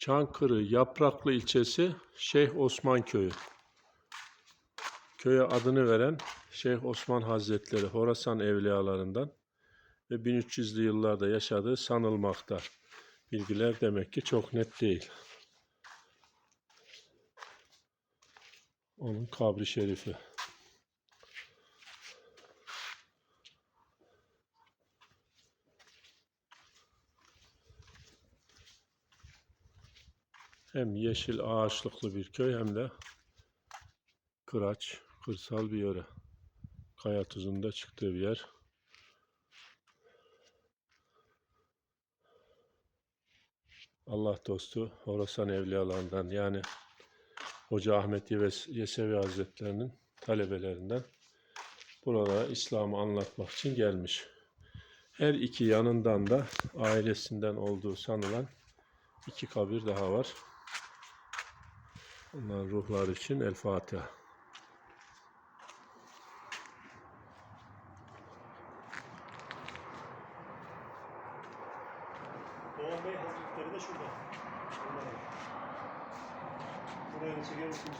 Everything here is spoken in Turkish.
Çankırı Yapraklı ilçesi Şeyh Osman Köyü. Köye adını veren Şeyh Osman Hazretleri Horasan evliyalarından ve 1300'lü yıllarda yaşadığı sanılmakta. Bilgiler demek ki çok net değil. Onun kabri şerifi. Hem yeşil ağaçlıklı bir köy hem de kıraç, kırsal bir yöre. Kaya tuzunda çıktığı bir yer. Allah dostu Horasan evliyalarından yani Hoca Ahmet Yesevi Hazretlerinin talebelerinden buralara İslam'ı anlatmak için gelmiş. Her iki yanından da ailesinden olduğu sanılan iki kabir daha var. Onların ruhları için El Fatiha. Doğan Bey Hazretleri de şurada. Buraya da çeker mısın?